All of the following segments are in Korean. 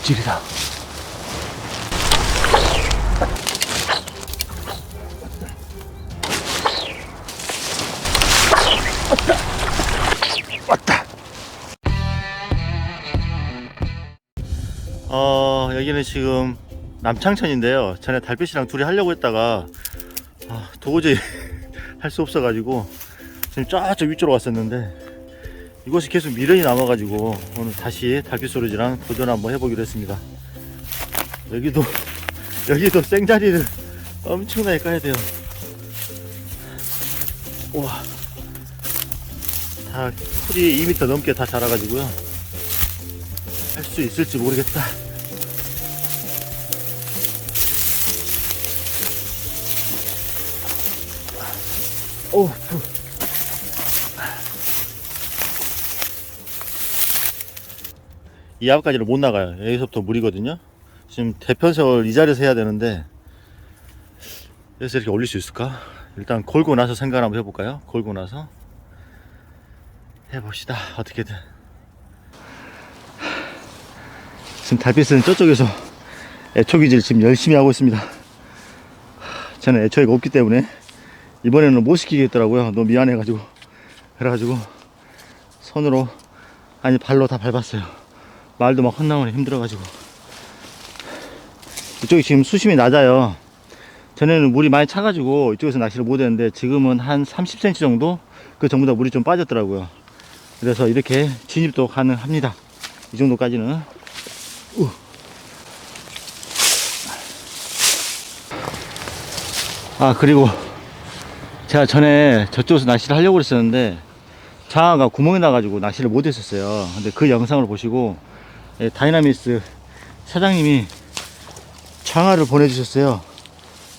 껍질이다. 왔다. 어, 여기는 지금 남창천인데요. 전에 달빛이랑 둘이 하려고 했다가 아, 도저히 할 수 없어가지고 지금 쫙저 위쪽으로 왔었는데 이곳이 계속 미련이 남아가지고 오늘 다시 달빛 소리지랑 도전 한번 해보기로 했습니다. 여기도 여기도 생자리를 엄청나게 까야 돼요. 와, 다 풀이 2m 넘게 다 자라가지고요. 할 수 있을지 모르겠다. 오, 이 앞까지는 못 나가요. 여기서부터 물이거든요. 지금 대편석을 이 자리에서 해야 되는데 여기서 이렇게 올릴 수 있을까? 일단 걸고 나서 생각 한번 해볼까요? 걸고 나서 해봅시다. 어떻게든. 지금 달빛은 저쪽에서 애초기질 지금 열심히 하고 있습니다. 저는 애초기가 없기 때문에 이번에는 못 시키겠더라고요. 너무 미안해가지고. 그래가지고 손으로 아니 발로 다 밟았어요. 말도 막 헛나오네 힘들어가지고. 이쪽이 지금 수심이 낮아요. 전에는 물이 많이 차가지고 이쪽에서 낚시를 못 했는데 지금은 한 30cm 정도 그 전보다 물이 좀 빠졌더라고요. 그래서 이렇게 진입도 가능합니다. 이 정도까지는. 우. 아 그리고 제가 전에 저쪽에서 낚시를 하려고 그랬었는데 장어가 구멍이 나가지고 낚시를 못 했었어요. 근데 그 영상을 보시고 예, 다이나미스 사장님이 장화를 보내주셨어요.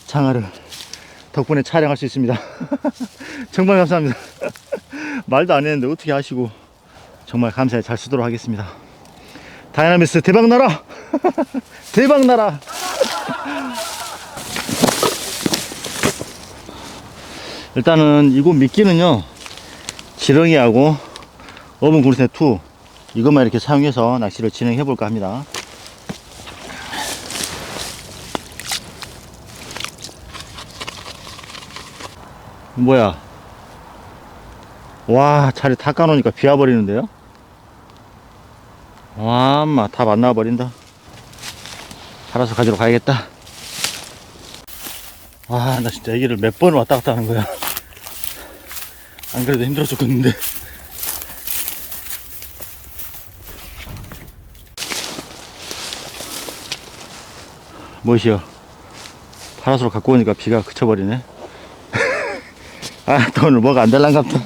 장화를 덕분에 촬영할 수 있습니다. 정말 감사합니다. 말도 안 했는데 어떻게 하시고 정말 감사히 잘 쓰도록 하겠습니다. 다이나미스 대박 나라! 대박 나라! 일단은 이곳 미끼는요 지렁이하고 어분 구르세 2 이것만 이렇게 사용해서 낚시를 진행해 볼까 합니다. 뭐야? 와, 자리 다 까놓으니까 비와 버리는데요? 와, 엄마, 다 만나 버린다. 알아서 가지러 가야겠다. 와, 나 진짜 여기를 몇 번을 왔다 갔다 하는 거야. 안 그래도 힘들어 죽겠는데. 무엇이요? 파라솔 갖고 오니까 비가 그쳐버리네. 아, 또 오늘 뭐가 안 될란갑다.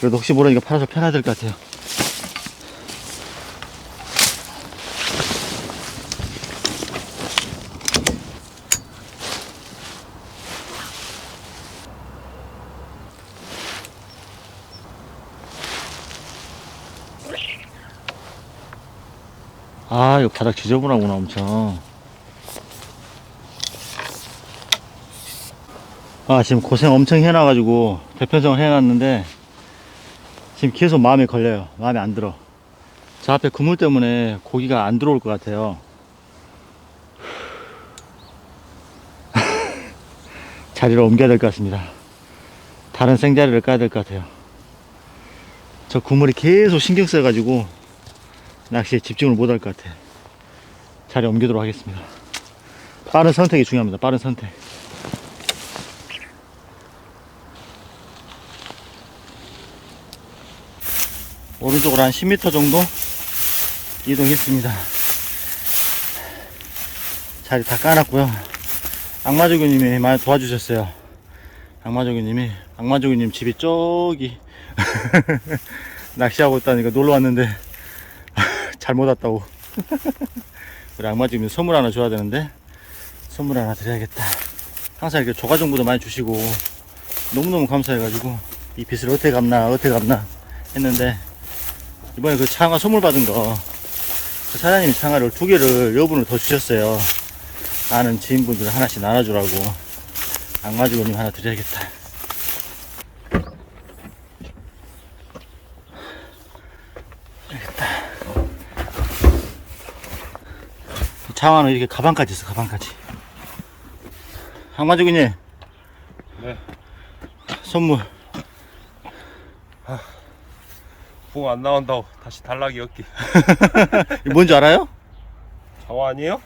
그래도 혹시 모르니까 파라솔 펴놔야 될 것 같아요. 아, 이거 바닥 지저분하구나, 엄청. 아, 지금 고생 엄청 해놔가지고, 대편성을 해놨는데, 지금 계속 마음에 걸려요. 마음에 안 들어. 저 앞에 그물 때문에 고기가 안 들어올 것 같아요. 자리를 옮겨야 될 것 같습니다. 다른 생자리를 까야 될 것 같아요. 저 그물이 계속 신경 써가지고, 낚시에 집중을 못 할 것 같아. 자리 옮기도록 하겠습니다. 빠른 선택이 중요합니다. 빠른 선택. 오른쪽으로 한 10m 정도 이동했습니다. 자리 다 까놨고요. 악마조교님이 많이 도와주셨어요. 악마조교님이 악마조교님 집이 저기 낚시하고 있다니까 놀러 왔는데 잘못 왔다고. 우리 악마 지금 선물 하나 줘야 되는데 선물 하나 드려야겠다. 항상 이렇게 조가 정보도 많이 주시고 너무너무 감사해가지고 이 빚을 어떻게 갚나 어떻게 갚나 했는데 이번에 그 창화 선물 받은 거 그 사장님이 창화를 두 개를 여분을 더 주셨어요. 아는 지인분들 하나씩 나눠주라고 악마 주고님 하나 드려야겠다. 장화는 이렇게 가방까지 있어, 가방까지. 항마주기님. 네. 선물. 붕안 나온다고 다시. 이거 뭔지 알아요? 장화 아니에요?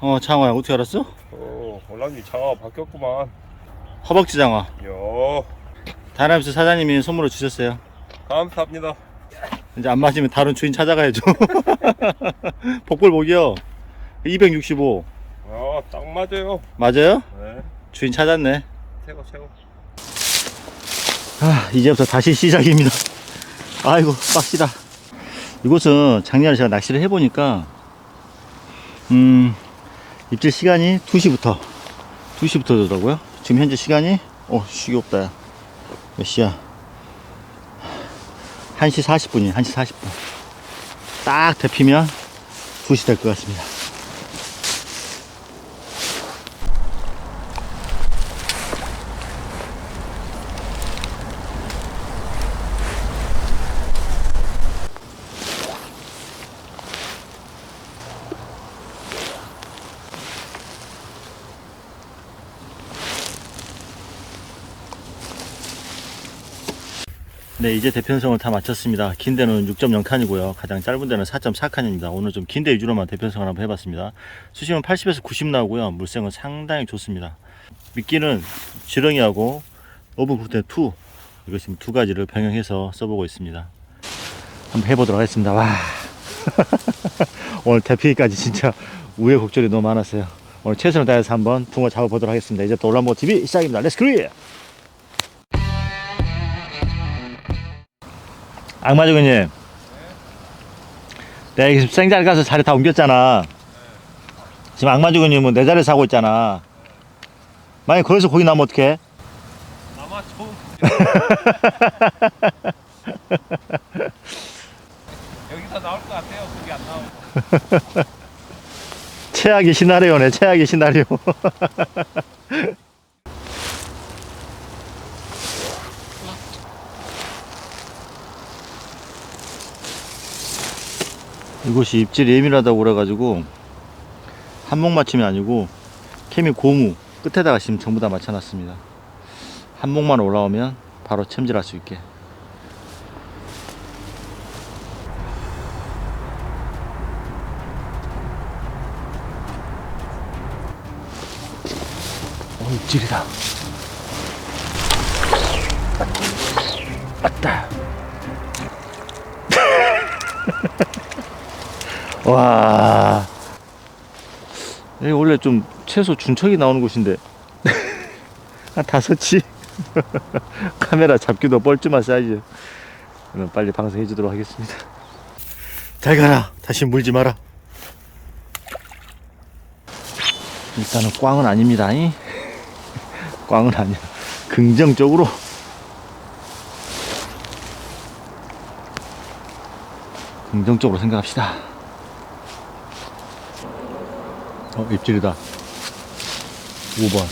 어, 장화야. 어떻게 알았어? 어, 올라니 장화 바뀌었구만. 허벅지 장화. 요, 다이나믹스 사장님이 선물로 주셨어요. 감사합니다. 이제 안 맞으면 다른 주인 찾아가야죠. 복불복이요. 265. 아, 딱 맞아요. 맞아요? 네, 주인 찾았네. 최고 최고. 아, 이제부터 다시 시작입니다. 아이고, 빡시다. 이곳은 작년에 제가 낚시를 해보니까, 음, 입질 시간이 2시부터, 2시부터 되더라고요. 지금 현재 시간이, 어, 시기 없다, 야. 몇 시야? 1시 40분이에요, 1시 40분. 딱 데피면 2시 될 것 같습니다. 네, 이제 대편성을 다 마쳤습니다. 긴 데는 6.0 칸이고요. 가장 짧은 데는 4.4 칸입니다. 오늘 좀 긴 데 위주로만 대편성을 한번 해봤습니다. 수심은 80에서 90 나오고요. 물색은 상당히 좋습니다. 미끼는 지렁이하고 오븐쿠텐 2 이거 지금 두 가지를 병행해서 써보고 있습니다. 한번 해보도록 하겠습니다. 와 오늘 대피기까지 진짜 우여곡절이 너무 많았어요. 오늘 최선을 다해서 한번 붕어 잡아보도록 하겠습니다. 이제 또 올라모 TV 시작입니다. 렛츠 크리! 악마주근님 내가 지금 생자리 가서 자리 다 옮겼잖아 지금 악마주근님은 내 자리에서 하고 있잖아 만약 거기서 고기 나오면 어떡해 아마 좋은. 여기서 나올 것 같아요. 그게 안 나오고. 최악의 시나리오네 최악의 시나리오 이곳이 입질이 예민하다고 그래가지고 한목 맞춤이 아니고 케미 고무 끝에다가 지금 전부 다 맞춰놨습니다. 한목만 올라오면 바로 챔질할 수 있게. 어 입질이다 와. 여기 원래 좀 최소 준척이 나오는 곳인데. 한 다섯치 카메라 잡기도 뻘쭘한 사이즈. 그럼 빨리 방송해 주도록 하겠습니다. 잘 가라. 다시 물지 마라. 일단은 꽝은 아닙니다. 이. 꽝은 아니야 긍정적으로. 긍정적으로 생각합시다 어 입질이다. 5번.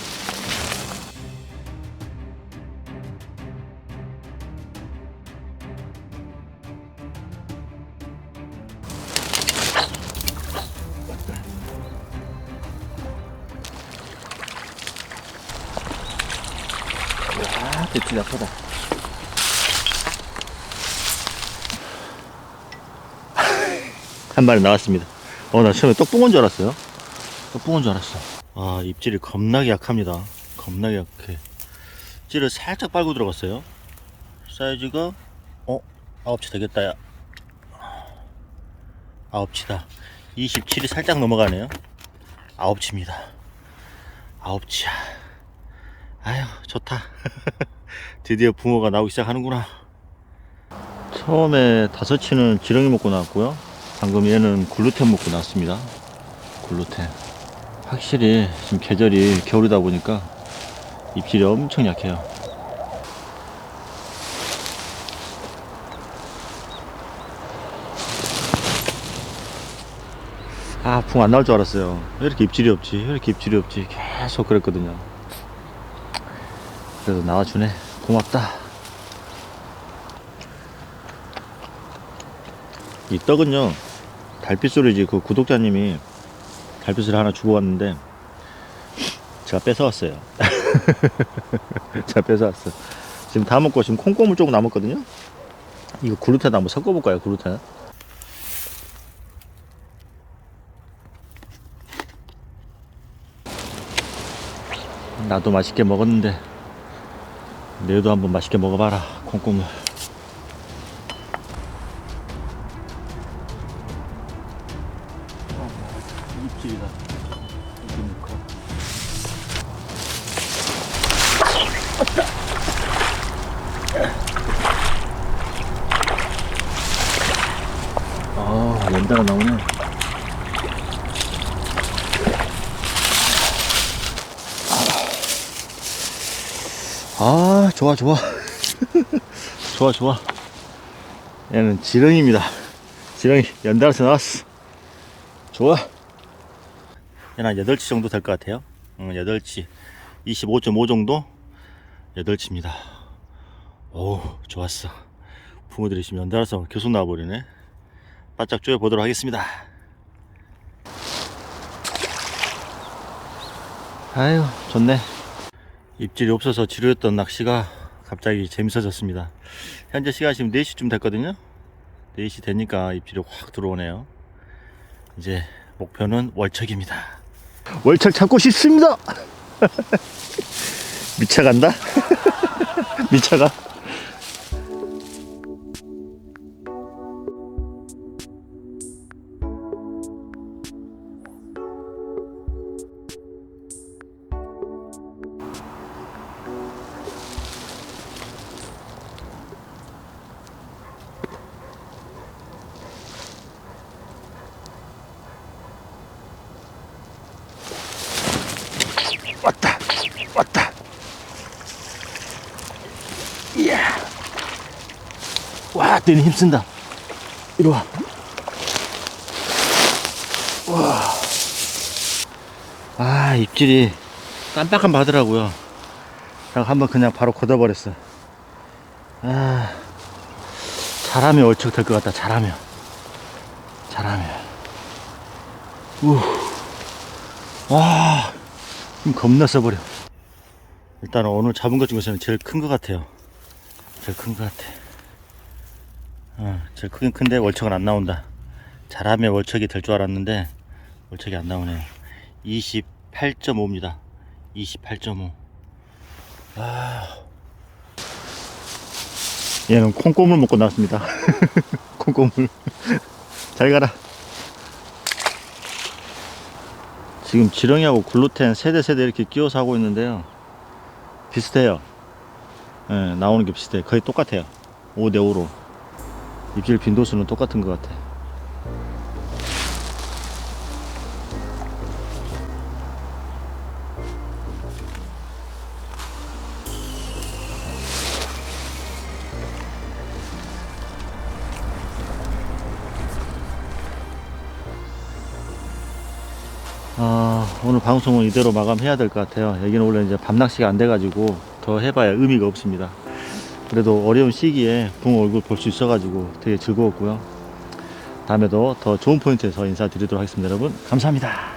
아 대출 약하다. 한 마리 나왔습니다. 어 나 처음에 떡붕어인 줄 알았어요 떡붕어인 줄 알았어. 아 입질이 겁나게 약합니다. 겁나게 약해. 찌를 살짝 빨고 들어갔어요. 사이즈가 어? 아홉치 되겠다. 야 아홉치다. 27이 살짝 넘어가네요. 아홉치입니다. 아홉치야. 아휴 좋다. 드디어 붕어가 나오기 시작하는구나. 처음에 다섯 치는 지렁이 먹고 나왔고요. 방금 얘는 글루텐 먹고 나왔습니다. 글루텐 확실히 지금 계절이 겨울이다 보니까 입질이 엄청 약해요. 아 붕 안 나올 줄 알았어요. 왜 이렇게 입질이 없지? 왜 이렇게 입질이 없지? 계속 그랬거든요. 그래도 나와주네. 고맙다. 이 떡은요 달빛 소리지. 그 구독자님이 갈비살을 하나 주고 왔는데 제가 뺏어왔어요. 제가 뺏어왔어. 지금 다 먹고 지금 콩고물 조금 남았거든요. 이거 그루텐 한번 섞어볼까요? 그루텐. 나도 맛있게 먹었는데 너도 한번 맛있게 먹어봐라 콩고물. 아, 연달아 나오네. 아, 좋아, 좋아. 좋아, 좋아. 얘는 지렁이입니다. 지렁이 연달아서 나왔어. 좋아. 얘는 한 8치 정도 될 것 같아요. 응, 8치. 25.5 정도? 8치입니다. 오, 좋았어. 붕어들이 지금 연달아서 계속 나와버리네. 바짝 쪼여보도록 하겠습니다. 아유, 좋네. 입질이 없어서 지루했던 낚시가 갑자기 재밌어졌습니다. 현재 시간 지금 4시쯤 됐거든요. 4시 되니까 입질이 확 들어오네요. 이제 목표는 월척입니다. 월척 잡고 싶습니다. 미쳐간다. 미쳐가. 왔다. 왔다. 이야. 와, 뜨니 힘쓴다. 이리 와. 와. 아, 입질이 깜빡깜빡하더라고요. 그냥 한번 그냥 바로 걷어버렸어. 아, 잘하면 얼척 될 것 같다. 잘하면. 잘하면. 우. 와, 힘 겁나 써버려. 일단은 오늘 잡은 것 중에서는 제일 큰 것 같아요. 제일 큰 것 같아. 어, 제일 크긴 큰데 월척은 안 나온다. 잘하면 월척이 될 줄 알았는데 월척이 안 나오네요. 28.5입니다. 28.5. 아. 얘는 콩고물 먹고 나왔습니다. 콩고물. 잘 가라. 지금 지렁이하고 글루텐 세대 세대 이렇게 끼워서 하고 있는데요. 비슷해요. 예, 나오는 게 비슷해. 거의 똑같아요. 5대 5로. 입질 빈도수는 똑같은 것 같아. 아, 오늘 방송은 이대로 마감해야 될 것 같아요. 여기는 원래 이제 밤낚시가 안 돼가지고 더 해봐야 의미가 없습니다. 그래도 어려운 시기에 붕어 얼굴 볼 수 있어가지고 되게 즐거웠고요. 다음에도 더 좋은 포인트에서 인사드리도록 하겠습니다. 여러분, 감사합니다.